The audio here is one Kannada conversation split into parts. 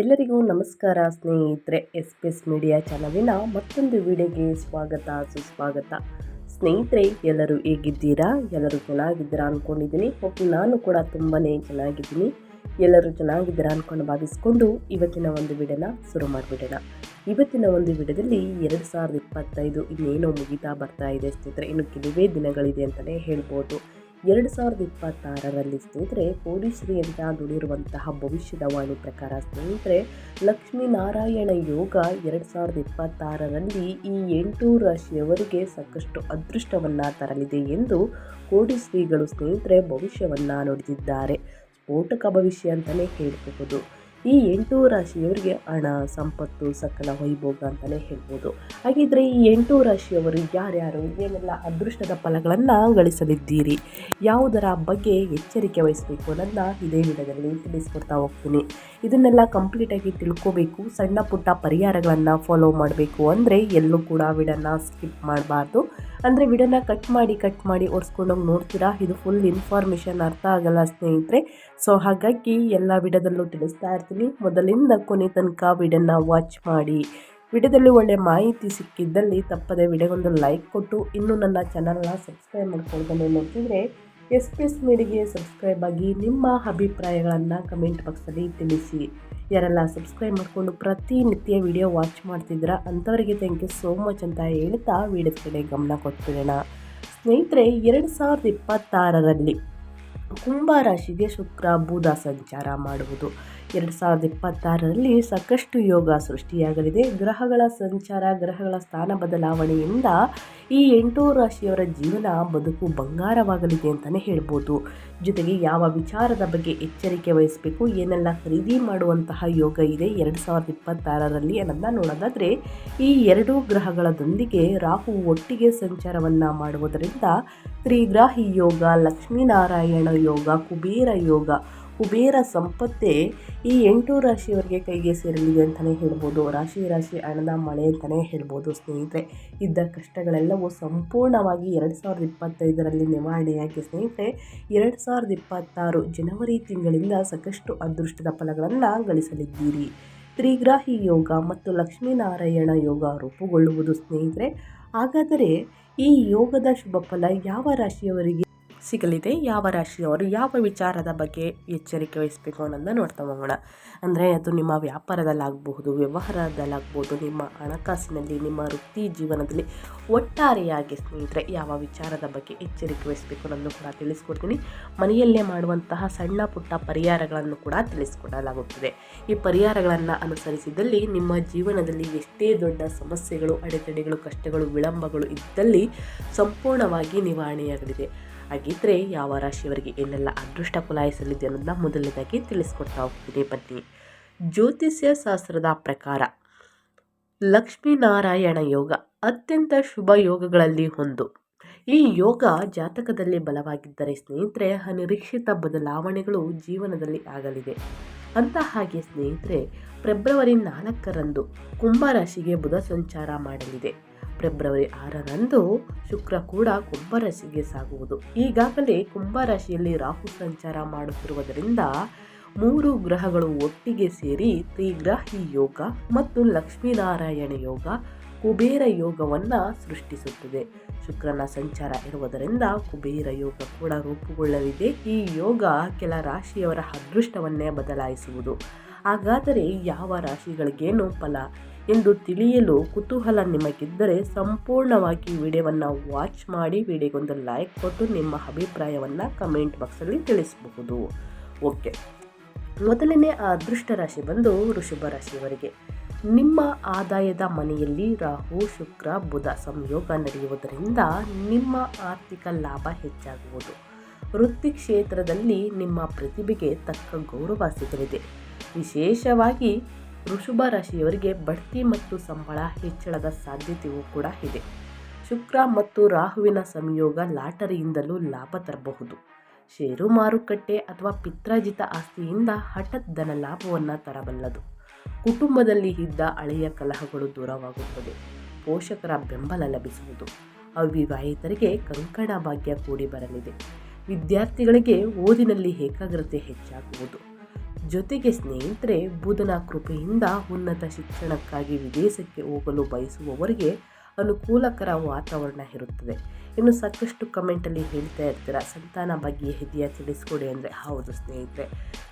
ಎಲ್ಲರಿಗೂ ನಮಸ್ಕಾರ, ಸ್ನೇಹಿತರೆ. ಎಸ್ ಪಿ ಎಸ್ ಮೀಡಿಯಾ ಚಾನಲಿನ ಮತ್ತೊಂದು ವಿಡಿಯೋಗೆ ಸ್ವಾಗತ, ಸುಸ್ವಾಗತ. ಸ್ನೇಹಿತರೆ, ಎಲ್ಲರೂ ಹೇಗಿದ್ದೀರಾ? ಎಲ್ಲರೂ ಚೆನ್ನಾಗಿದ್ದೀರಾ ಅಂದ್ಕೊಂಡಿದ್ದೀನಿ ಹೋಗಿ ನಾನು ಕೂಡ ತುಂಬಾ ಚೆನ್ನಾಗಿದ್ದೀನಿ. ಎಲ್ಲರೂ ಚೆನ್ನಾಗಿದ್ದೀರಾ ಅಂದ್ಕೊಂಡು ಭಾವಿಸ್ಕೊಂಡು ಇವತ್ತಿನ ಒಂದು ವಿಡಿಯೋನ ಶುರು ಮಾಡಿಬಿಡೋಣ. ಇವತ್ತಿನ ಒಂದು ವಿಡಿಯೋದಲ್ಲಿ ಎರಡು ಸಾವಿರದ ಇಪ್ಪತ್ತೈದು ಇನ್ನೇನೋ ಮುಗಿತಾ ಬರ್ತಾ ಇದೆ ಸ್ನೇಹಿತರೆ. ಇನ್ನು ಕೆಲವೇ ದಿನಗಳಿದೆ ಅಂತಲೇ ಹೇಳ್ಬೋದು. ಎರಡು ಸಾವಿರದ ಇಪ್ಪತ್ತಾರರಲ್ಲಿ ಸ್ನೇಹಿತರೆ ಕೋಡಿಶ್ರೀ ಅಂತ ಭವಿಷ್ಯದ ವಾಣಿ ಪ್ರಕಾರ ಸ್ನೇಹಿತರೆ ಲಕ್ಷ್ಮೀನಾರಾಯಣ ಯೋಗ ಎರಡು ಸಾವಿರದ ಇಪ್ಪತ್ತಾರರಲ್ಲಿ ಈ ಎಂಟು ರಾಶಿಯವರಿಗೆ ಸಾಕಷ್ಟು ಅದೃಷ್ಟವನ್ನು ತರಲಿದೆ ಎಂದು ಕೋಡಿಶ್ರೀಗಳು ಸ್ನೇಹಿತರೆ ಭವಿಷ್ಯವನ್ನು ನುಡಿದಿದ್ದಾರೆ. ಸ್ಫೋಟಕ ಭವಿಷ್ಯ ಅಂತಲೇ ಹೇಳಬಹುದು. ಈ ಎಂಟು ರಾಶಿಯವರಿಗೆ ಹಣ, ಸಂಪತ್ತು, ಸಕಲ ವೈಭೋಗ ಅಂತಲೇ ಹೇಳ್ಬೋದು. ಹಾಗಿದ್ರೆ ಈ ಎಂಟು ರಾಶಿಯವರು ಯಾರ್ಯಾರು, ಏನೆಲ್ಲ ಅದೃಷ್ಟದ ಫಲಗಳನ್ನು ಗಳಿಸಲಿದ್ದೀರಿ? ಯಾವುದರ ಬಗ್ಗೆ ಎಚ್ಚರಿಕೆ ವಹಿಸಬೇಕು ಅನ್ನೋದನ್ನು ಇದೇ ವಿಡಿಯೋದಲ್ಲಿ ತಿಳಿಸ್ಕೊಡ್ತಾ ಹೋಗ್ತೀನಿ. ಇದನ್ನೆಲ್ಲ ಕಂಪ್ಲೀಟಾಗಿ ತಿಳ್ಕೋಬೇಕು, ಸಣ್ಣ ಪುಟ್ಟ ಪರಿಹಾರಗಳನ್ನು ಫಾಲೋ ಮಾಡಬೇಕು ಅಂದರೆ ಎಲ್ಲೂ ಕೂಡ ವಿಡನ್ನು ಸ್ಕಿಪ್ ಮಾಡಬಾರ್ದು. ಅಂದರೆ ವಿಡಿಯೋನ ಕಟ್ ಮಾಡಿ ಕಟ್ ಮಾಡಿ ಒರೆಸ್ಕೊಂಡೋಗಿ ನೋಡ್ತೀರಾ? ಇದು ಫುಲ್ ಇನ್ಫಾರ್ಮೇಷನ್ ಅರ್ಥ ಆಗಲ್ಲ ಸ್ನೇಹಿತರೆ. ಸೊ ಹಾಗಾಗಿ ಎಲ್ಲ ವಿಡಿಯೋದಲ್ಲೂ ತಿಳಿಸ್ತಾ ಇರ್ತೀನಿ. ಮೊದಲಿಂದ ಕೊನೆ ತನಕ ವಿಡಿಯೋನ ವಾಚ್ ಮಾಡಿ. ವಿಡಿಯೋದಲ್ಲಿ ಒಳ್ಳೆ ಮಾಹಿತಿ ಸಿಕ್ಕಿದ್ದಲ್ಲಿ ತಪ್ಪದೆ ವಿಡಿಯೋಗೊಂದು ಲೈಕ್ ಕೊಟ್ಟು, ಇನ್ನೂ ನನ್ನ ಚಾನಲ್ನ ಸಬ್ಸ್ಕ್ರೈಬ್ ಮಾಡ್ಕೊಳ್ತಾನೆ ನೋಡ್ತಿದ್ರೆ ಎಸ್ ಪಿ ಎಸ್ ಮೀಡಿಗೆ ಸಬ್ಸ್ಕ್ರೈಬ್ ಆಗಿ ನಿಮ್ಮ ಅಭಿಪ್ರಾಯಗಳನ್ನು ಕಮೆಂಟ್ ಬಾಕ್ಸಲ್ಲಿ ತಿಳಿಸಿ. ಯಾರೆಲ್ಲ ಸಬ್ಸ್ಕ್ರೈಬ್ ಮಾಡಿಕೊಂಡು ಪ್ರತಿನಿತ್ಯ ವಿಡಿಯೋ ವಾಚ್ ಮಾಡ್ತಿದ್ದೀರಾ ಅಂಥವರಿಗೆ ಥ್ಯಾಂಕ್ ಯು ಸೋ ಮಚ್ ಅಂತ ಹೇಳ್ತಾ ವಿಡಿಯೋದ ಕಡೆ ಗಮನ ಕೊಟ್ಬಿಡೋಣ. ಸ್ನೇಹಿತರೆ, ಎರಡು ಸಾವಿರದ ಇಪ್ಪತ್ತಾರರಲ್ಲಿ ಕುಂಭ ರಾಶಿಗೆ ಶುಕ್ರ ಬುಧ ಸಂಚಾರ ಮಾಡುವುದು. ಎರಡು ಸಾವಿರದ ಇಪ್ಪತ್ತಾರರಲ್ಲಿ ಸಾಕಷ್ಟು ಯೋಗ ಸೃಷ್ಟಿಯಾಗಲಿದೆ. ಗ್ರಹಗಳ ಸಂಚಾರ, ಗ್ರಹಗಳ ಸ್ಥಾನ ಬದಲಾವಣೆಯಿಂದ ಈ ಎಂಟು ರಾಶಿಯವರ ಜೀವನ ಬದುಕು ಬಂಗಾರವಾಗಲಿದೆ ಅಂತಲೇ ಹೇಳ್ಬೋದು. ಜೊತೆಗೆ ಯಾವ ವಿಚಾರದ ಬಗ್ಗೆ ಎಚ್ಚರಿಕೆ ವಹಿಸಬೇಕು, ಏನೆಲ್ಲ ಖರೀದಿ ಮಾಡುವಂತಹ ಯೋಗ ಇದೆ ಎರಡು ಸಾವಿರದ ಇಪ್ಪತ್ತಾರರಲ್ಲಿ ಅನ್ನೋದನ್ನ ನೋಡೋದಾದರೆ, ಈ ಎರಡೂ ಗ್ರಹಗಳದೊಂದಿಗೆ ರಾಹು ಒಟ್ಟಿಗೆ ಸಂಚಾರವನ್ನು ಮಾಡುವುದರಿಂದ ತ್ರಿಗ್ರಾಹಿ ಯೋಗ, ಲಕ್ಷ್ಮೀನಾರಾಯಣ ಯೋಗ, ಕುಬೇರ ಯೋಗ ಕುಬೇರ ಸಂಪತ್ತೇ ಈ ಎಂಟು ರಾಶಿಯವರಿಗೆ ಕೈಗೆ ಸೇರಲಿದೆ ಅಂತಲೇ ಹೇಳ್ಬೋದು. ರಾಶಿ ರಾಶಿ, ಹಣದ ಮಳೆ ಅಂತಲೇ ಹೇಳ್ಬೋದು ಸ್ನೇಹಿತರೆ. ಇದ್ದ ಕಷ್ಟಗಳೆಲ್ಲವೂ ಸಂಪೂರ್ಣವಾಗಿ ಎರಡು ಸಾವಿರದ ಇಪ್ಪತ್ತೈದರಲ್ಲಿ ನಿವಾರಣೆಯಾಗಿ ಸ್ನೇಹಿತರೆ. ಎರಡು ಸಾವಿರದ ಇಪ್ಪತ್ತಾರು ಜನವರಿ ತಿಂಗಳಿಂದ ಸಾಕಷ್ಟು ಅದೃಷ್ಟದ ಫಲಗಳನ್ನು ಗಳಿಸಲಿದ್ದೀರಿ. ತ್ರಿಗ್ರಾಹಿ ಯೋಗ ಮತ್ತು ಲಕ್ಷ್ಮೀನಾರಾಯಣ ಯೋಗ ರೂಪುಗೊಳ್ಳುವುದು ಸ್ನೇಹಿತರೆ. ಹಾಗಾದರೆ ಈ ಯೋಗದ ಶುಭ ಫಲ ಯಾವ ರಾಶಿಯವರಿಗೆ ಸಿಗಲಿದೆ. ಯಾವ ರಾಶಿಯವರು ಯಾವ ವಿಚಾರದ ಬಗ್ಗೆ ಎಚ್ಚರಿಕೆ ವಹಿಸಬೇಕು ಅನ್ನೋದನ್ನ ನೋಡ್ತಾ ಹೋಗೋಣ. ಅಂದರೆ ಅದು ನಿಮ್ಮ ವ್ಯಾಪಾರದಲ್ಲಾಗಬಹುದು ವ್ಯವಹಾರದಲ್ಲಾಗ್ಬೋದು ನಿಮ್ಮ ಹಣಕಾಸಿನಲ್ಲಿ, ನಿಮ್ಮ ವೃತ್ತಿ ಜೀವನದಲ್ಲಿ ಒಟ್ಟಾರೆಯಾಗಿ ಸ್ನೇಹಿತರೆ ಯಾವ ವಿಚಾರದ ಬಗ್ಗೆ ಎಚ್ಚರಿಕೆ ವಹಿಸಬೇಕು ಅನ್ನೋದನ್ನು ಕೂಡ ತಿಳಿಸ್ಕೊಡ್ತೀನಿ. ಮನೆಯಲ್ಲೇ ಮಾಡುವಂತಹ ಸಣ್ಣ ಪುಟ್ಟ ಪರಿಹಾರಗಳನ್ನು ಕೂಡ ತಿಳಿಸ್ಕೊಡಲಾಗುತ್ತದೆ. ಈ ಪರಿಹಾರಗಳನ್ನು ಅನುಸರಿಸಿದಲ್ಲಿ ನಿಮ್ಮ ಜೀವನದಲ್ಲಿ ಎಷ್ಟೇ ದೊಡ್ಡ ಸಮಸ್ಯೆಗಳು, ಅಡೆತಡೆಗಳು, ಕಷ್ಟಗಳು, ವಿಳಂಬಗಳು ಇದ್ದಲ್ಲಿ ಸಂಪೂರ್ಣವಾಗಿ ನಿವಾರಣೆಯಾಗಲಿದೆ. ಹಾಗಿದ್ರೆ ಯಾವ ರಾಶಿಯವರಿಗೆ ಏನೆಲ್ಲ ಅದೃಷ್ಟ ಕುಲಾಯಿಸಲಿದೆ ಅನ್ನೋದನ್ನ ಮೊದಲನೇದಾಗಿ ತಿಳಿಸ್ಕೊಡ್ತಾ ಹೋಗ್ತೀನಿ. ಬನ್ನಿ. ಜ್ಯೋತಿಷ್ಯ ಶಾಸ್ತ್ರದ ಪ್ರಕಾರ ಲಕ್ಷ್ಮೀನಾರಾಯಣ ಯೋಗ ಅತ್ಯಂತ ಶುಭ ಯೋಗಗಳಲ್ಲಿ ಒಂದು. ಈ ಯೋಗ ಜಾತಕದಲ್ಲಿ ಬಲವಾಗಿದ್ದರೆ ಸ್ನೇಹಿತರೆ, ಅನಿರೀಕ್ಷಿತ ಬದಲಾವಣೆಗಳು ಜೀವನದಲ್ಲಿ ಆಗಲಿದೆ. ಅಂತ ಹಾಗೆ ಸ್ನೇಹಿತರೆ, ಫೆಬ್ರವರಿ ನಾಲ್ಕರಂದು ಕುಂಭರಾಶಿಗೆ ಬುಧ ಸಂಚಾರ ಮಾಡಲಿದೆ. ಫೆಬ್ರವರಿ ಆರರಂದು ಶುಕ್ರ ಕೂಡ ಕುಂಭರಾಶಿಗೆ ಸಾಗುವುದು. ಈಗಾಗಲೇ ಕುಂಭರಾಶಿಯಲ್ಲಿ ರಾಹು ಸಂಚಾರ ಮಾಡುತ್ತಿರುವುದರಿಂದ ಮೂರು ಗ್ರಹಗಳು ಒಟ್ಟಿಗೆ ಸೇರಿ ತ್ರಿಗ್ರಾಹಿ ಯೋಗ ಮತ್ತು ಲಕ್ಷ್ಮೀನಾರಾಯಣ ಯೋಗ, ಕುಬೇರ ಯೋಗವನ್ನು ಸೃಷ್ಟಿಸುತ್ತದೆ. ಶುಕ್ರನ ಸಂಚಾರ ಇರುವುದರಿಂದ ಕುಬೇರ ಯೋಗ ಕೂಡ ರೂಪುಗೊಳ್ಳಲಿದೆ. ಈ ಯೋಗ ಕೆಲ ರಾಶಿಯವರ ಅದೃಷ್ಟವನ್ನೇ ಬದಲಾಯಿಸುವುದು. ಹಾಗಾದರೆ ಯಾವ ರಾಶಿಗಳಿಗೇನು ಫಲ ಎಂದು ತಿಳಿಯಲು ಕುತೂಹಲ ನಿಮಗಿದ್ದರೆ ಸಂಪೂರ್ಣವಾಗಿ ವಿಡಿಯೋವನ್ನು ವಾಚ್ ಮಾಡಿ ವಿಡಿಯೋಗೊಂದು ಲೈಕ್ ಕೊಟ್ಟು ನಿಮ್ಮ ಅಭಿಪ್ರಾಯವನ್ನು ಕಮೆಂಟ್ ಬಾಕ್ಸಲ್ಲಿ ತಿಳಿಸಬಹುದು. ಓಕೆ. ಮೊದಲನೇ ಅದೃಷ್ಟ ರಾಶಿ ಬಂದು ವೃಷಭ ರಾಶಿಯವರಿಗೆ. ನಿಮ್ಮ ಆದಾಯದ ಮನೆಯಲ್ಲಿ ರಾಹು, ಶುಕ್ರ, ಬುಧ ಸಂಯೋಗ ನಡೆಯುವುದರಿಂದ ನಿಮ್ಮ ಆರ್ಥಿಕ ಲಾಭ ಹೆಚ್ಚಾಗುವುದು. ವೃತ್ತಿ ಕ್ಷೇತ್ರದಲ್ಲಿ ನಿಮ್ಮ ಪ್ರತಿಭೆಗೆ ತಕ್ಕ ಗೌರವ ಸಿಗಲಿದೆ. ವಿಶೇಷವಾಗಿ ವೃಷಭ ರಾಶಿಯವರಿಗೆ ಬಡ್ತಿ ಮತ್ತು ಸಂಬಳ ಹೆಚ್ಚಳದ ಸಾಧ್ಯತೆಯೂ ಕೂಡ ಇದೆ. ಶುಕ್ರ ಮತ್ತು ರಾಹುವಿನ ಸಂಯೋಗ ಲಾಟರಿಯಿಂದಲೂ ಲಾಭ ತರಬಹುದು. ಷೇರು ಮಾರುಕಟ್ಟೆ ಅಥವಾ ಪಿತ್ರಾಜಿತ ಆಸ್ತಿಯಿಂದ ಹಠತ್ ಧನ ಲಾಭವನ್ನು ತರಬಲ್ಲದು. ಕುಟುಂಬದಲ್ಲಿ ಇದ್ದ ಹಳೆಯ ಕಲಹಗಳು ದೂರವಾಗುತ್ತದೆ. ಪೋಷಕರ ಬೆಂಬಲ ಲಭಿಸುವುದು. ಅವಿವಾಹಿತರಿಗೆ ಕಂಕಣ ಭಾಗ್ಯ ಕೂಡಿ ಬರಲಿದೆ. ವಿದ್ಯಾರ್ಥಿಗಳಿಗೆ ಓದಿನಲ್ಲಿ ಏಕಾಗ್ರತೆ ಹೆಚ್ಚಾಗುವುದು. ಜೊತೆಗೆ ಸ್ನೇಹಿತರೆ, ಬುಧನ ಕೃಪೆಯಿಂದ ಉನ್ನತ ಶಿಕ್ಷಣಕ್ಕಾಗಿ ವಿದೇಶಕ್ಕೆ ಹೋಗಲು ಬಯಸುವವರಿಗೆ ಅನುಕೂಲಕರ ವಾತಾವರಣ ಇರುತ್ತದೆ. ಇನ್ನು ಸಾಕಷ್ಟು ಕಮೆಂಟಲ್ಲಿ ಹೇಳ್ತಾ ಇರ್ತೀರ? ಸಂತಾನ ಬಗ್ಗೆ ಹೆದಿಯ ತಿಳಿಸ್ಕೊಡಿ ಅಂದರೆ ಹೌದು ಸ್ನೇಹಿತರೆ.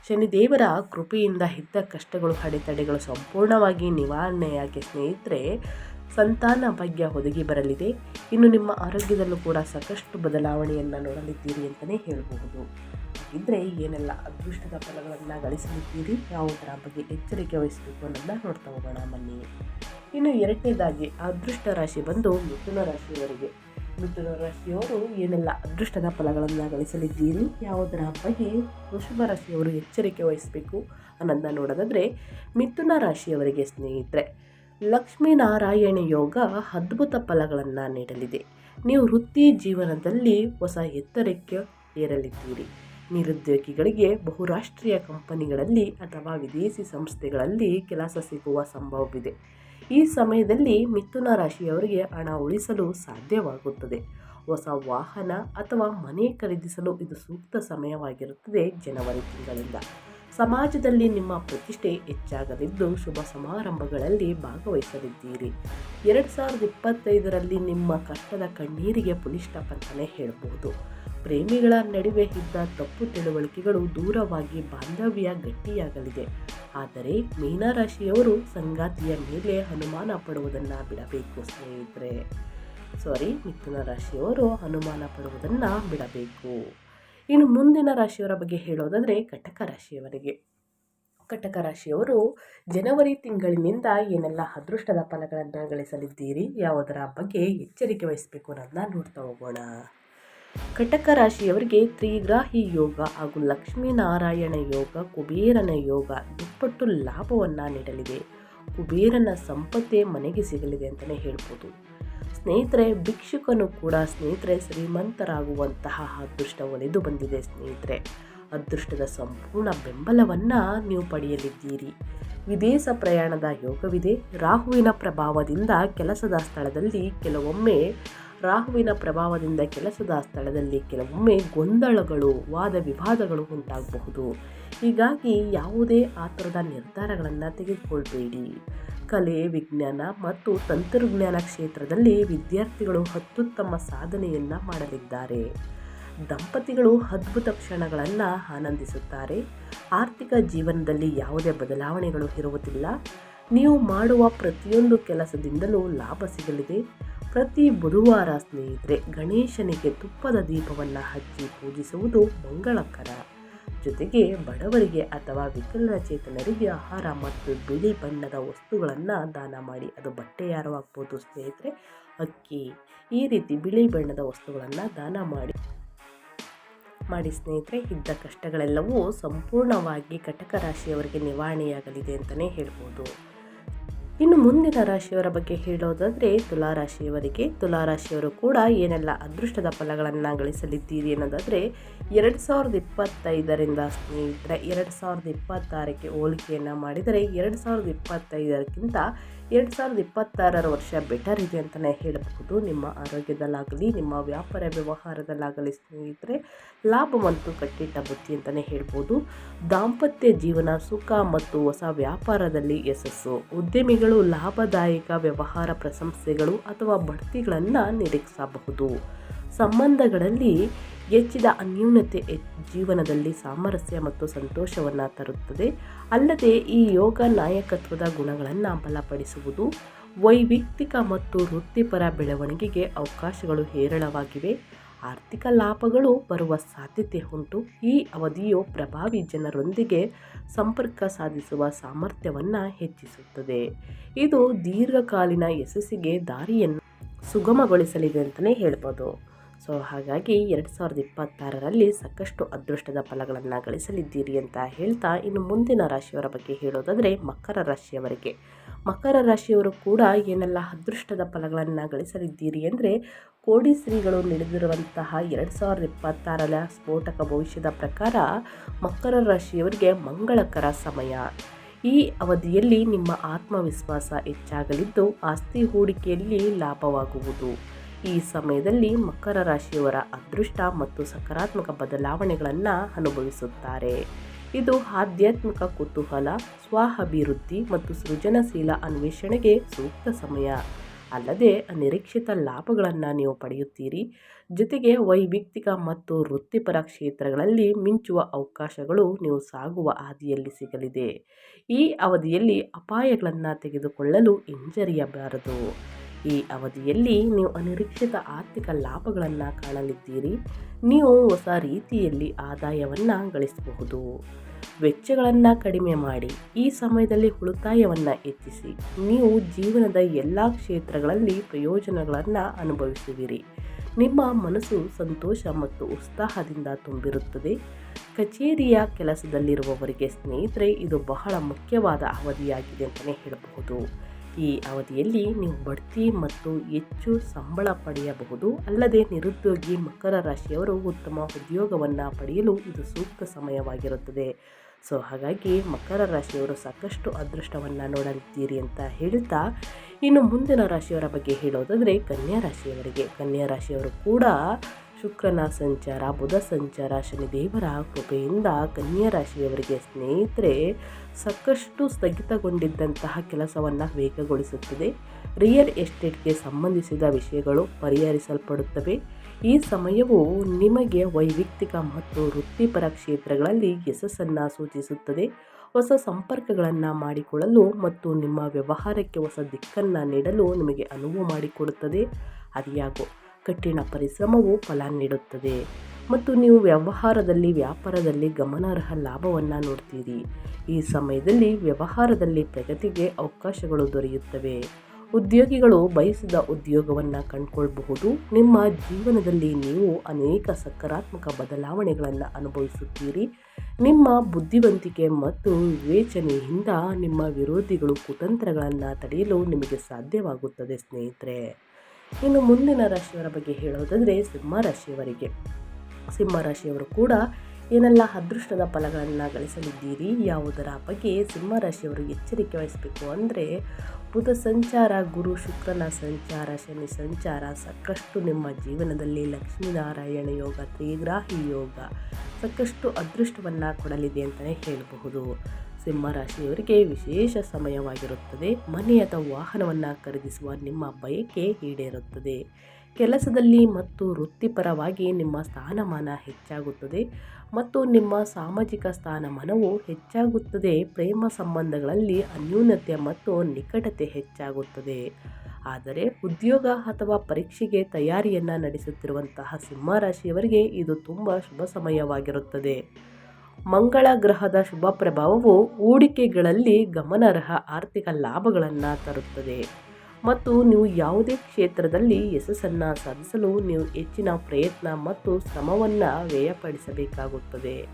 ಶನಿದೇವರ ಕೃಪೆಯಿಂದ ಇದ್ದ ಕಷ್ಟಗಳು, ಅಡೆತಡೆಗಳು ಸಂಪೂರ್ಣವಾಗಿ ನಿವಾರಣೆಯಾಗಿ ಸ್ನೇಹಿತರೆ, ಸಂತಾನ ಭಾಗ್ಯ ಒದಗಿ ಬರಲಿದೆ. ಇನ್ನು ನಿಮ್ಮ ಆರೋಗ್ಯದಲ್ಲೂ ಕೂಡ ಸಾಕಷ್ಟು ಬದಲಾವಣೆಯನ್ನು ನೋಡಲಿದ್ದೀರಿ ಅಂತಲೇ ಹೇಳಬಹುದು. ಇದ್ದರೆ ಏನೆಲ್ಲ ಅದೃಷ್ಟದ ಫಲಗಳನ್ನು ಗಳಿಸಲಿದ್ದೀರಿ, ಯಾವುದರ ಬಗ್ಗೆ ಎಚ್ಚರಿಕೆ ವಹಿಸಬೇಕು ಅನ್ನೋದನ್ನ ನೋಡ್ತಾ ಹೋಗೋಣ ಬನ್ನಿ. ಇನ್ನು ಎರಡನೇದಾಗಿ ಅದೃಷ್ಟ ರಾಶಿ ಬಂದು ಮಿಥುನ ರಾಶಿಯವರಿಗೆ. ಮಿಥುನ ರಾಶಿಯವರು ಏನೆಲ್ಲ ಅದೃಷ್ಟದ ಫಲಗಳನ್ನು ಗಳಿಸಲಿದ್ದೀರಿ, ಯಾವುದರ ಬಗ್ಗೆ ವೃಷಭ ರಾಶಿಯವರು ಎಚ್ಚರಿಕೆ ವಹಿಸಬೇಕು ಅನ್ನೋದನ್ನ ನೋಡೋದಾದರೆ ಮಿಥುನ ರಾಶಿಯವರಿಗೆ ಸ್ನೇಹಿತರೆ, ಲಕ್ಷ್ಮೀನಾರಾಯಣ ಯೋಗ ಅದ್ಭುತ ಫಲಗಳನ್ನು ನೀಡಲಿದೆ. ನೀವು ವೃತ್ತಿ ಜೀವನದಲ್ಲಿ ಹೊಸ ಎತ್ತರಕ್ಕೆ ಏರಲಿದ್ದೀರಿ. ನಿರುದ್ಯೋಗಿಗಳಿಗೆ ಬಹುರಾಷ್ಟ್ರೀಯ ಕಂಪನಿಗಳಲ್ಲಿ ಅಥವಾ ವಿದೇಶಿ ಸಂಸ್ಥೆಗಳಲ್ಲಿ ಕೆಲಸ ಸಿಗುವ ಸಂಭವವಿದೆ. ಈ ಸಮಯದಲ್ಲಿ ಮಿಥುನ ರಾಶಿಯವರಿಗೆ ಹಣ ಉಳಿಸಲು ಸಾಧ್ಯವಾಗುತ್ತದೆ. ಹೊಸ ವಾಹನ ಅಥವಾ ಮನೆ ಖರೀದಿಸಲು ಇದು ಸೂಕ್ತ ಸಮಯವಾಗಿರುತ್ತದೆ ಜನವರಿ ತಿಂಗಳಿಂದ. ಸಮಾಜದಲ್ಲಿ ನಿಮ್ಮ ಪ್ರತಿಷ್ಠೆ ಹೆಚ್ಚಾಗಲಿದ್ದು ಶುಭ ಸಮಾರಂಭಗಳಲ್ಲಿ ಭಾಗವಹಿಸಲಿದ್ದೀರಿ ಎರಡು ಸಾವಿರದ ಇಪ್ಪತ್ತೈದರಲ್ಲಿ ನಿಮ್ಮ ಕಷ್ಟದ ಕಣ್ಣೀರಿಗೆ ಪುನಿಷ್ಠ ಅಂತಲೇ ಹೇಳಬಹುದು ಪ್ರೇಮಿಗಳ ನಡುವೆ ಇದ್ದ ತಪ್ಪು ತಿಳುವಳಿಕೆಗಳು ದೂರವಾಗಿ ಬಾಂಧವ್ಯ ಗಟ್ಟಿಯಾಗಲಿದೆ. ಆದರೆ ಮೀನರಾಶಿಯವರು ಸಂಗಾತಿಯ ಮೇಲೆ ಅನುಮಾನ ಪಡುವುದನ್ನು ಬಿಡಬೇಕು ಸ್ನೇಹಿತರೆ. ಸಾರಿ, ಮಿಥುನ ರಾಶಿಯವರು ಅನುಮಾನ ಪಡುವುದನ್ನು ಬಿಡಬೇಕು. ಇನ್ನು ಮುಂದಿನ ರಾಶಿಯವರ ಬಗ್ಗೆ ಹೇಳೋದಾದರೆ ಕಟಕ ರಾಶಿಯವರಿಗೆ. ಕಟಕ ರಾಶಿಯವರು ಜನವರಿ ತಿಂಗಳಿನಿಂದ ಏನೆಲ್ಲ ಅದೃಷ್ಟದ ಫಲಗಳನ್ನು ಗಳಿಸಲಿದ್ದೀರಿ, ಯಾವುದರ ಬಗ್ಗೆ ಎಚ್ಚರಿಕೆ ವಹಿಸಬೇಕು ಅನ್ನೋದನ್ನ ನೋಡ್ತಾ ಹೋಗೋಣ. ಕಟಕ ರಾಶಿಯವರಿಗೆ ತ್ರಿಗ್ರಾಹಿ ಯೋಗ ಹಾಗೂ ಲಕ್ಷ್ಮೀನಾರಾಯಣ ಯೋಗ, ಕುಬೇರನ ಯೋಗ ದುಪ್ಪಟ್ಟು ಲಾಭವನ್ನು ನೀಡಲಿದೆ. ಕುಬೇರನ ಸಂಪತ್ತೇ ಮನೆಗೆ ಸಿಗಲಿದೆ ಅಂತಲೇ ಹೇಳ್ಬೋದು. ಸ್ನೇಹಿತರೆ, ಭಿಕ್ಷುಕನು ಕೂಡ ಸ್ನೇಹಿತರೆ, ಶ್ರೀಮಂತರಾಗುವಂತಹ ಅದೃಷ್ಟ ಒಲಿದು ಬಂದಿದೆ ಸ್ನೇಹಿತರೆ. ಅದೃಷ್ಟದ ಸಂಪೂರ್ಣ ಬೆಂಬಲವನ್ನು ನೀವು ಪಡೆಯಲಿದ್ದೀರಿ. ವಿದೇಶ ಪ್ರಯಾಣದ ಯೋಗವಿದೆ. ರಾಹುವಿನ ಪ್ರಭಾವದಿಂದ ಕೆಲಸದ ಸ್ಥಳದಲ್ಲಿ ಕೆಲವೊಮ್ಮೆ ರಾಹುವಿನ ಪ್ರಭಾವದಿಂದ ಕೆಲಸದ ಸ್ಥಳದಲ್ಲಿ ಕೆಲವೊಮ್ಮೆ ಗೊಂದಲಗಳು ವಾದ ವಿವಾದಗಳು ಉಂಟಾಗಬಹುದು. ಹೀಗಾಗಿ ಯಾವುದೇ ಆ ಥರದ ನಿರ್ಧಾರಗಳನ್ನು ತೆಗೆದುಕೊಳ್ಬೇಡಿ. ಕಲೆ, ವಿಜ್ಞಾನ ಮತ್ತು ತಂತ್ರಜ್ಞಾನ ಕ್ಷೇತ್ರದಲ್ಲಿ ವಿದ್ಯಾರ್ಥಿಗಳು ಅತ್ಯುತ್ತಮ ಸಾಧನೆಯನ್ನು ಮಾಡಲಿದ್ದಾರೆ. ದಂಪತಿಗಳು ಅದ್ಭುತ ಕ್ಷಣಗಳನ್ನು ಆನಂದಿಸುತ್ತಾರೆ. ಆರ್ಥಿಕ ಜೀವನದಲ್ಲಿ ಯಾವುದೇ ಬದಲಾವಣೆಗಳು ಇರುವುದಿಲ್ಲ. ನೀವು ಮಾಡುವ ಪ್ರತಿಯೊಂದು ಕೆಲಸದಿಂದಲೂ ಲಾಭ ಸಿಗಲಿದೆ. ಪ್ರತಿ ಬುಧವಾರ ಸ್ನೇಹಿತರೆ, ಗಣೇಶನಿಗೆ ತುಪ್ಪದ ದೀಪವನ್ನು ಹಚ್ಚಿ ಪೂಜಿಸುವುದು ಮಂಗಳಕರ. ಜೊತೆಗೆ ಬಡವರಿಗೆ ಅಥವಾ ವಿಕಲಚೇತನರಿಗೆ ಆಹಾರ ಮತ್ತು ಬಿಳಿ ಬಣ್ಣದ ವಸ್ತುಗಳನ್ನು ದಾನ ಮಾಡಿ, ಅದು ಬಟ್ಟೆ ಸ್ನೇಹಿತರೆ, ಅಕ್ಕಿ, ಈ ರೀತಿ ಬಿಳಿ ಬಣ್ಣದ ವಸ್ತುಗಳನ್ನು ದಾನ ಮಾಡಿ ಮಾಡಿ ಸ್ನೇಹಿತರೆ, ಇದ್ದ ಕಷ್ಟಗಳೆಲ್ಲವೂ ಸಂಪೂರ್ಣವಾಗಿ ಕಟಕ ರಾಶಿಯವರಿಗೆ ನಿವಾರಣೆಯಾಗಲಿದೆ ಅಂತಲೇ ಹೇಳ್ಬೋದು. ಇನ್ನು ಮುಂದಿನ ರಾಶಿಯವರ ಬಗ್ಗೆ ಹೇಳೋದಾದರೆ ತುಲಾರಾಶಿಯವರಿಗೆ. ತುಲಾರಾಶಿಯವರು ಕೂಡ ಏನೆಲ್ಲ ಅದೃಷ್ಟದ ಫಲಗಳನ್ನು ಗಳಿಸಲಿದ್ದೀರಿ ಅನ್ನೋದಾದರೆ, ಎರಡು ಸಾವಿರದ ಇಪ್ಪತ್ತೈದರಿಂದ ಸ್ನೇಹಿತರೆ, ಎರಡು ಸಾವಿರದ ಇಪ್ಪತ್ತಾರಕ್ಕೆ ಹೋಲಿಕೆಯನ್ನು ಮಾಡಿದರೆ, ಎರಡು ಸಾವಿರದ ಇಪ್ಪತ್ತೈದಕ್ಕಿಂತ ಎರಡು ಸಾವಿರದ ಇಪ್ಪತ್ತಾರರ ವರ್ಷ ಬೆಟರ್ ಇದೆ ಅಂತಲೇ ಹೇಳಬಹುದು. ನಿಮ್ಮ ಆರೋಗ್ಯದಲ್ಲಾಗಲಿ, ನಿಮ್ಮ ವ್ಯಾಪಾರ ವ್ಯವಹಾರದಲ್ಲಾಗಲಿ ಸ್ನೇಹಿತರೆ, ಲಾಭವಂತೂ ಕಟ್ಟಿಟ್ಟ ಬುತ್ತಿ ಅಂತಲೇ ಹೇಳ್ಬೋದು. ದಾಂಪತ್ಯ ಜೀವನ, ಸುಖ ಮತ್ತು ಹೊಸ ವ್ಯಾಪಾರದಲ್ಲಿ ಯಶಸ್ಸು. ಉದ್ಯಮಿಗಳು ಲಾಭದಾಯಕ ವ್ಯವಹಾರ ಪ್ರಶಂಸೆಗಳು ಅಥವಾ ಬಡ್ತಿಗಳನ್ನು ನಿರೀಕ್ಷಿಸಬಹುದು. ಸಂಬಂಧಗಳಲ್ಲಿ ಹೆಚ್ಚಿದ ಅನ್ಯೂನ್ಯತೆ ಜೀವನದಲ್ಲಿ ಸಾಮರಸ್ಯ ಮತ್ತು ಸಂತೋಷವನ್ನು ತರುತ್ತದೆ. ಅಲ್ಲದೆ ಈ ಯೋಗ ನಾಯಕತ್ವದ ಗುಣಗಳನ್ನು ಬಲಪಡಿಸುವುದು ವೈಯಕ್ತಿಕ ಮತ್ತು ವೃತ್ತಿಪರ ಬೆಳವಣಿಗೆಗೆ ಅವಕಾಶಗಳು ಹೇರಳವಾಗಿವೆ. ಆರ್ಥಿಕ ಲಾಭಗಳು ಬರುವ ಸಾಧ್ಯತೆ ಉಂಟು. ಈ ಅವಧಿಯು ಪ್ರಭಾವಿ ಜನರೊಂದಿಗೆ ಸಂಪರ್ಕ ಸಾಧಿಸುವ ಸಾಮರ್ಥ್ಯವನ್ನು ಹೆಚ್ಚಿಸುತ್ತದೆ. ಇದು ದೀರ್ಘಕಾಲೀನ ಯಶಸ್ಸಿಗೆ ದಾರಿಯನ್ನು ಸುಗಮಗೊಳಿಸಲಿದೆ ಅಂತಲೇ ಹೇಳ್ಬೋದು. ಸೊ ಹಾಗಾಗಿ ಎರಡು ಸಾವಿರದ ಇಪ್ಪತ್ತಾರರಲ್ಲಿ ಸಾಕಷ್ಟು ಅದೃಷ್ಟದ ಫಲಗಳನ್ನು ಗಳಿಸಲಿದ್ದೀರಿ ಅಂತ ಹೇಳ್ತಾ ಇನ್ನು ಮುಂದಿನ ರಾಶಿಯವರ ಬಗ್ಗೆ ಹೇಳೋದಾದರೆ ಮಕರ ರಾಶಿಯವರಿಗೆ. ಮಕರ ರಾಶಿಯವರು ಕೂಡ ಏನೆಲ್ಲ ಅದೃಷ್ಟದ ಫಲಗಳನ್ನು ಗಳಿಸಲಿದ್ದೀರಿ ಅಂದರೆ ಕೋಡಿಶ್ರೀಗಳು ನಡೆದಿರುವಂತಹ ಎರಡು ಸಾವಿರದ ಇಪ್ಪತ್ತಾರರ ಸ್ಫೋಟಕ ಭವಿಷ್ಯದ ಪ್ರಕಾರ ಮಕರ ರಾಶಿಯವರಿಗೆ ಮಂಗಳಕರ ಸಮಯ. ಈ ಅವಧಿಯಲ್ಲಿ ನಿಮ್ಮ ಆತ್ಮವಿಶ್ವಾಸ ಹೆಚ್ಚಾಗಲಿದ್ದು ಆಸ್ತಿ ಹೂಡಿಕೆಯಲ್ಲಿ ಲಾಭವಾಗುವುದು. ಈ ಸಮಯದಲ್ಲಿ ಮಕರ ರಾಶಿಯವರ ಅದೃಷ್ಟ ಮತ್ತು ಸಕಾರಾತ್ಮಕ ಬದಲಾವಣೆಗಳನ್ನು ಅನುಭವಿಸುತ್ತಾರೆ. ಇದು ಆಧ್ಯಾತ್ಮಿಕ ಕುತೂಹಲ, ಸ್ವಾಭಿವೃದ್ಧಿ ಮತ್ತು ಸೃಜನಶೀಲ ಅನ್ವೇಷಣೆಗೆ ಸೂಕ್ತ ಸಮಯ. ಅಲ್ಲದೆ ಅನಿರೀಕ್ಷಿತ ಲಾಭಗಳನ್ನು ನೀವು ಪಡೆಯುತ್ತೀರಿ. ಜೊತೆಗೆ ವೈಯಕ್ತಿಕ ಮತ್ತು ವೃತ್ತಿಪರ ಕ್ಷೇತ್ರಗಳಲ್ಲಿ ಮಿಂಚುವ ಅವಕಾಶಗಳು ನೀವು ಸಾಗುವ ಹಾದಿಯಲ್ಲಿ ಸಿಗಲಿದೆ. ಈ ಅವಧಿಯಲ್ಲಿ ಅಪಾಯಗಳನ್ನು ತೆಗೆದುಕೊಳ್ಳಲು ಹಿಂಜರಿಯಬಾರದು. ಈ ಅವಧಿಯಲ್ಲಿ ನೀವು ಅನಿರೀಕ್ಷಿತ ಆರ್ಥಿಕ ಲಾಭಗಳನ್ನು ಕಾಣಲಿದ್ದೀರಿ. ನೀವು ಹೊಸ ರೀತಿಯಲ್ಲಿ ಆದಾಯವನ್ನು ಗಳಿಸಬಹುದು. ವೆಚ್ಚಗಳನ್ನು ಕಡಿಮೆ ಮಾಡಿ, ಈ ಸಮಯದಲ್ಲಿ ಉಳಿತಾಯವನ್ನು ಹೆಚ್ಚಿಸಿ, ನೀವು ಜೀವನದ ಎಲ್ಲ ಕ್ಷೇತ್ರಗಳಲ್ಲಿ ಪ್ರಯೋಜನಗಳನ್ನು ಅನುಭವಿಸುವಿರಿ. ನಿಮ್ಮ ಮನಸ್ಸು ಸಂತೋಷ ಮತ್ತು ಉತ್ಸಾಹದಿಂದ ತುಂಬಿರುತ್ತದೆ. ಕಚೇರಿಯ ಕೆಲಸದಲ್ಲಿರುವವರಿಗೆ ಸ್ನೇಹಿತರೆ, ಇದು ಬಹಳ ಮುಖ್ಯವಾದ ಅವಧಿಯಾಗಿದೆ ಅಂತಲೇ ಹೇಳಬಹುದು. ಈ ಅವಧಿಯಲ್ಲಿ ನೀವು ಬಡ್ತಿ ಮತ್ತು ಹೆಚ್ಚು ಸಂಬಳ ಪಡೆಯಬಹುದು. ಅಲ್ಲದೆ ನಿರುದ್ಯೋಗಿ ಮಕರ ರಾಶಿಯವರು ಉತ್ತಮ ಉದ್ಯೋಗವನ್ನು ಪಡೆಯಲು ಇದು ಸೂಕ್ತ ಸಮಯವಾಗಿರುತ್ತದೆ. ಸೊ, ಹಾಗಾಗಿ ಮಕರ ರಾಶಿಯವರು ಸಾಕಷ್ಟು ಅದೃಷ್ಟವನ್ನು ನೋಡಲಿದ್ದೀರಿ ಅಂತ ಹೇಳ್ತಾ, ಇನ್ನು ಮುಂದಿನ ರಾಶಿಯವರ ಬಗ್ಗೆ ಹೇಳೋದಾದರೆ ಕನ್ಯಾ ರಾಶಿಯವರಿಗೆ. ಕನ್ಯಾ ರಾಶಿಯವರು ಕೂಡ ಶುಕ್ರನ ಸಂಚಾರ, ಬುಧ ಸಂಚಾರ, ಶನಿದೇವರ ಕೃಪೆಯಿಂದ ಕನ್ಯಾ ರಾಶಿಯವರಿಗೆ ಸ್ನೇಹಿತರೆ, ಸಾಕಷ್ಟು ಸ್ಥಗಿತಗೊಂಡಿದ್ದಂತಹ ಕೆಲಸವನ್ನು ವೇಗಗೊಳಿಸುತ್ತದೆ. ರಿಯಲ್ ಎಸ್ಟೇಟ್ಗೆ ಸಂಬಂಧಿಸಿದ ವಿಷಯಗಳು ಪರಿಹರಿಸಲ್ಪಡುತ್ತವೆ. ಈ ಸಮಯವು ನಿಮಗೆ ವೈಯಕ್ತಿಕ ಮತ್ತು ವೃತ್ತಿಪರ ಕ್ಷೇತ್ರಗಳಲ್ಲಿ ಯಶಸ್ಸನ್ನು ಸೂಚಿಸುತ್ತದೆ. ಹೊಸ ಸಂಪರ್ಕಗಳನ್ನು ಮಾಡಿಕೊಳ್ಳಲು ಮತ್ತು ನಿಮ್ಮ ವ್ಯವಹಾರಕ್ಕೆ ಹೊಸ ದಿಕ್ಕನ್ನು ನೀಡಲು ನಿಮಗೆ ಅನುವು ಮಾಡಿಕೊಡುತ್ತದೆ. ಅದಿಯಾಗೋ ಕಠಿಣ ಪರಿಶ್ರಮವು ಫಲ ನೀಡುತ್ತದೆ. ಮತ್ತು ನೀವು ವ್ಯವಹಾರದಲ್ಲಿ, ವ್ಯಾಪಾರದಲ್ಲಿ ಗಮನಾರ್ಹ ಲಾಭವನ್ನು ನೋಡ್ತೀರಿ. ಈ ಸಮಯದಲ್ಲಿ ವ್ಯವಹಾರದಲ್ಲಿ ಪ್ರಗತಿಗೆ ಅವಕಾಶಗಳು ದೊರೆಯುತ್ತವೆ. ಉದ್ಯೋಗಿಗಳು ಬಯಸಿದ ಉದ್ಯೋಗವನ್ನು ಕಂಡುಕೊಳ್ಬಹುದು. ನಿಮ್ಮ ಜೀವನದಲ್ಲಿ ನೀವು ಅನೇಕ ಸಕಾರಾತ್ಮಕ ಬದಲಾವಣೆಗಳನ್ನು ಅನುಭವಿಸುತ್ತೀರಿ. ನಿಮ್ಮ ಬುದ್ಧಿವಂತಿಕೆ ಮತ್ತು ವಿವೇಚನೆಯಿಂದ ನಿಮ್ಮ ವಿರೋಧಿಗಳು ಕುತಂತ್ರಗಳನ್ನು ತಡೆಯಲು ನಿಮಗೆ ಸಾಧ್ಯವಾಗುತ್ತದೆ ಸ್ನೇಹಿತರೆ. ಇನ್ನು ಮುಂದಿನ ರಾಶಿಯವರ ಬಗ್ಗೆ ಹೇಳೋದಾದರೆ ಸಿಂಹ ರಾಶಿಯವರಿಗೆ. ಸಿಂಹ ರಾಶಿಯವರು ಕೂಡ ಏನೆಲ್ಲ ಅದೃಷ್ಟದ ಫಲಗಳನ್ನು ಗಳಿಸಲಿದ್ದೀರಿ, ಯಾವುದರ ಬಗ್ಗೆ ಸಿಂಹ ರಾಶಿಯವರು ಎಚ್ಚರಿಕೆ ವಹಿಸಬೇಕು ಅಂದರೆ ಬುಧ ಸಂಚಾರ, ಗುರು ಶುಕ್ರನ ಸಂಚಾರ, ಶನಿ ಸಂಚಾರ, ಸಾಕಷ್ಟು ನಿಮ್ಮ ಜೀವನದಲ್ಲಿ ಲಕ್ಷ್ಮೀನಾರಾಯಣ ಯೋಗ, ತ್ರಿಗ್ರಾಹಿ ಯೋಗ ಸಾಕಷ್ಟು ಅದೃಷ್ಟವನ್ನು ಕೊಡಲಿದೆ ಅಂತಲೇ ಹೇಳಬಹುದು. ಸಿಂಹರಾಶಿಯವರಿಗೆ ವಿಶೇಷ ಸಮಯವಾಗಿರುತ್ತದೆ. ಮನೆ ಅಥವಾ ವಾಹನವನ್ನು ಖರೀದಿಸುವ ನಿಮ್ಮ ಬಯಕೆ ಈಡೇರುತ್ತದೆ. ಕೆಲಸದಲ್ಲಿ ಮತ್ತು ವೃತ್ತಿಪರವಾಗಿ ನಿಮ್ಮ ಸ್ಥಾನಮಾನ ಹೆಚ್ಚಾಗುತ್ತದೆ ಮತ್ತು ನಿಮ್ಮ ಸಾಮಾಜಿಕ ಸ್ಥಾನಮಾನವು ಹೆಚ್ಚಾಗುತ್ತದೆ. ಪ್ರೇಮ ಸಂಬಂಧಗಳಲ್ಲಿ ಅನ್ಯೂನ್ಯತೆ ಮತ್ತು ನಿಕಟತೆ ಹೆಚ್ಚಾಗುತ್ತದೆ. ಆದರೆ ಉದ್ಯೋಗ ಅಥವಾ ಪರೀಕ್ಷೆಗೆ ತಯಾರಿಯನ್ನು ನಡೆಸುತ್ತಿರುವಂತಹ ಸಿಂಹರಾಶಿಯವರಿಗೆ ಇದು ತುಂಬ ಶುಭ ಸಮಯವಾಗಿರುತ್ತದೆ. ಮಂಗಳ ಗ್ರಹದ ಶುಭ ಪ್ರಭಾವವು ಹೂಡಿಕೆಗಳಲ್ಲಿ ಗಮನಾರ್ಹ ಆರ್ಥಿಕ ಲಾಭಗಳನ್ನು ತರುತ್ತದೆ. ಮತ್ತು ನೀವು ಯಾವುದೇ ಕ್ಷೇತ್ರದಲ್ಲಿ ಯಶಸ್ಸನ್ನು ಸಾಧಿಸಲು ನೀವು ಹೆಚ್ಚಿನ ಪ್ರಯತ್ನ ಮತ್ತು ಶ್ರಮವನ್ನು ವ್ಯಯಪಡಿಸಬೇಕಾಗುತ್ತದೆ.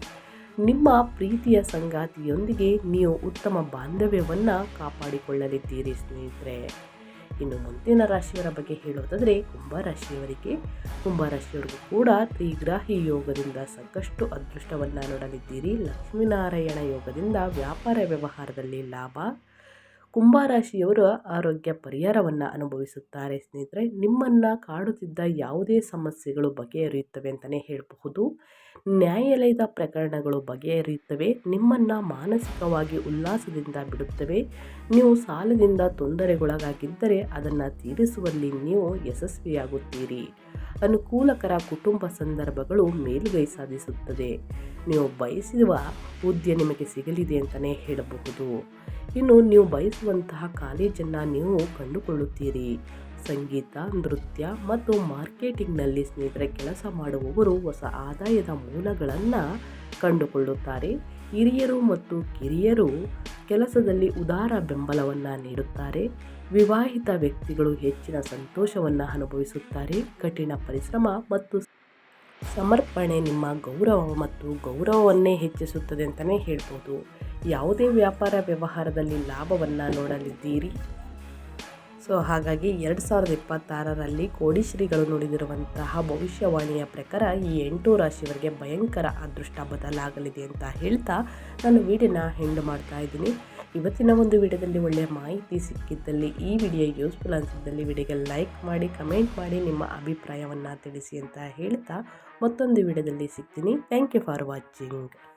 ನಿಮ್ಮ ಪ್ರೀತಿಯ ಸಂಗಾತಿಯೊಂದಿಗೆ ನೀವು ಉತ್ತಮ ಬಾಂಧವ್ಯವನ್ನು ಕಾಪಾಡಿಕೊಳ್ಳಲಿದ್ದೀರಿ ಸ್ನೇಹಿತರೆ. ಇನ್ನು ಮುಂದಿನ ರಾಶಿಯವರ ಬಗ್ಗೆ ಹೇಳೋದಾದರೆ ಕುಂಭರಾಶಿಯವರಿಗೆ ಕುಂಭರಾಶಿಯವರಿಗೂ ಕೂಡ ತ್ರಿಗ್ರಾಹಿ ಯೋಗದಿಂದ ಸಾಕಷ್ಟು ಅದೃಷ್ಟವನ್ನು ನೋಡಲಿದ್ದೀರಿ. ಲಕ್ಷ್ಮೀನಾರಾಯಣ ಯೋಗದಿಂದ ವ್ಯಾಪಾರ ವ್ಯವಹಾರದಲ್ಲಿ ಲಾಭ ಕುಂಭರಾಶಿಯವರು ಆರೋಗ್ಯ ಪರಿಹಾರವನ್ನು ಅನುಭವಿಸುತ್ತಾರೆ ಸ್ನೇಹಿತರೆ. ನಿಮ್ಮನ್ನು ಕಾಡುತ್ತಿದ್ದ ಯಾವುದೇ ಸಮಸ್ಯೆಗಳು ಬಗೆಹರಿಯುತ್ತವೆ ಅಂತಲೇ ಹೇಳಬಹುದು. ನ್ಯಾಯಾಲಯದ ಪ್ರಕರಣಗಳು ಬಗೆಹರಿಯುತ್ತವೆ. ನಿಮ್ಮನ್ನು ಮಾನಸಿಕವಾಗಿ ಉಲ್ಲಾಸದಿಂದ ಬಿಡುತ್ತವೆ. ನೀವು ಸಾಲದಿಂದ ತೊಂದರೆಗೊಳಗಾಗಿದ್ದರೆ ಅದನ್ನು ತೀರಿಸುವಲ್ಲಿ ನೀವು ಯಶಸ್ವಿಯಾಗುತ್ತೀರಿ. ಅನುಕೂಲಕರ ಕುಟುಂಬ ಸಂದರ್ಭಗಳು ಮೇಲುಗೈ ಸಾಧಿಸುತ್ತದೆ. ನೀವು ಬಯಸಿರುವ ಹುದ್ದೆ ನಿಮಗೆ ಸಿಗಲಿದೆ ಅಂತಲೇ ಹೇಳಬಹುದು. ಇನ್ನು ನೀವು ಬಯಸುವಂತಹ ಕಾಲೇಜನ್ನು ನೀವು ಕಂಡುಕೊಳ್ಳುತ್ತೀರಿ. ಸಂಗೀತ, ನೃತ್ಯ ಮತ್ತು ಮಾರ್ಕೆಟಿಂಗ್ನಲ್ಲಿ ಸ್ನೇಹಿತರೆ ಕೆಲಸ ಮಾಡುವವರು ಹೊಸ ಆದಾಯದ ಮೂಲಗಳನ್ನು ಕಂಡುಕೊಳ್ಳುತ್ತಾರೆ. ಹಿರಿಯರು ಮತ್ತು ಕಿರಿಯರು ಕೆಲಸದಲ್ಲಿ ಉದಾರ ಬೆಂಬಲವನ್ನು ನೀಡುತ್ತಾರೆ. ವಿವಾಹಿತ ವ್ಯಕ್ತಿಗಳು ಹೆಚ್ಚಿನ ಸಂತೋಷವನ್ನು ಅನುಭವಿಸುತ್ತಾರೆ. ಕಠಿಣ ಪರಿಶ್ರಮ ಮತ್ತು ಸಮರ್ಪಣೆ ನಿಮ್ಮ ಗೌರವ ಮತ್ತು ಗೌರವವನ್ನೇ ಹೆಚ್ಚಿಸುತ್ತದೆ ಅಂತಲೇ ಹೇಳ್ಬೋದು. ಯಾವುದೇ ವ್ಯಾಪಾರ ವ್ಯವಹಾರದಲ್ಲಿ ಲಾಭವನ್ನು ನೋಡಲಿದ್ದೀರಿ? ಸೊ, ಹಾಗಾಗಿ ಎರಡು ಸಾವಿರದ ಇಪ್ಪತ್ತಾರರಲ್ಲಿ ಕೋಡಿಶ್ರೀಗಳು ನುಡಿದಿರುವಂತಹ ಭವಿಷ್ಯವಾಣಿಯ ಪ್ರಕಾರ ಈ ಎಂಟು ರಾಶಿಯವರಿಗೆ ಭಯಂಕರ ಅದೃಷ್ಟ ಬದಲಾಗಲಿದೆ ಅಂತ ಹೇಳ್ತಾ ನಾನು ವಿಡಿಯೋನ ಹೆಂಡ್ ಮಾಡ್ತಾ ಇದ್ದೀನಿ. ಇವತ್ತಿನ ಒಂದು ವಿಡಿಯೋದಲ್ಲಿ ಒಳ್ಳೆಯ ಮಾಹಿತಿ ಸಿಕ್ಕಿದ್ದಲ್ಲಿ ಈ ವಿಡಿಯೋ ಯೂಸ್ಫುಲ್ ಅನಿಸಿದ್ದಲ್ಲಿ ವಿಡಿಯೋಗೆ ಲೈಕ್ ಮಾಡಿ ಕಮೆಂಟ್ ಮಾಡಿ, ನಿಮ್ಮ ಅಭಿಪ್ರಾಯವನ್ನು ತಿಳಿಸಿ ಅಂತ ಹೇಳ್ತಾ ಮತ್ತೊಂದು ವಿಡಿಯೋದಲ್ಲಿ ಸಿಗ್ತೀನಿ. Thank you for watching